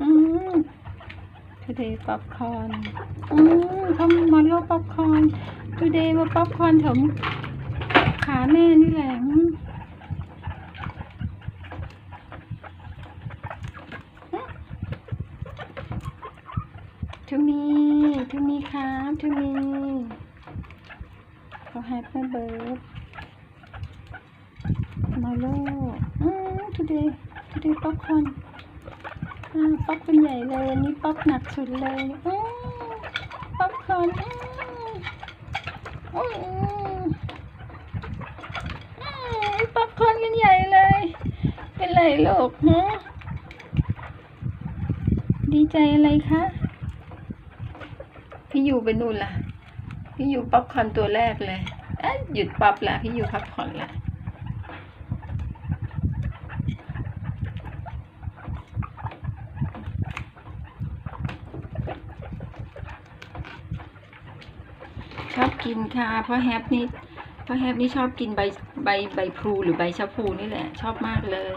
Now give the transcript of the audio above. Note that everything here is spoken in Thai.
อืมทูเดย์ป๊อปคอร์นอืมเขามาเรียกป๊อปคอร์นทูเดย์มาป๊อปคอร์นถวขาแม่นี่แหละอืมทูมีทูมีครับทูมีเขาแฮปปี้เบิร์ดมาโลอืมทูเดย์ทูเดย์ป๊อปคอร์น ป๊อปเป็นใหญ่เลยอันนี้ป๊อปหนักสุดเลยป๊อปคอนป๊อปคอนกันใหญ่เลย เป็นไรลูกฮะดีใจอะไรคะพี่อยู่ไปนู่นล่ะ พี่อยู่ป๊อปคอนตัวแรกเลยเอ๊ะหยุดป๊อปละพี่อยู่พักผ่อนละช อบกินค่ะเพราะแฮปนี่เพราะแฮปนี่ชอบกินใบใบใบพลูหรือใบชะพูนี่แหละ ชอบมากเลย